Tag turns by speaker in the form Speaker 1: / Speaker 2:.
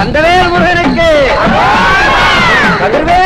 Speaker 1: கந்தவேல் முருகனுக்கு. கதிர்வேல்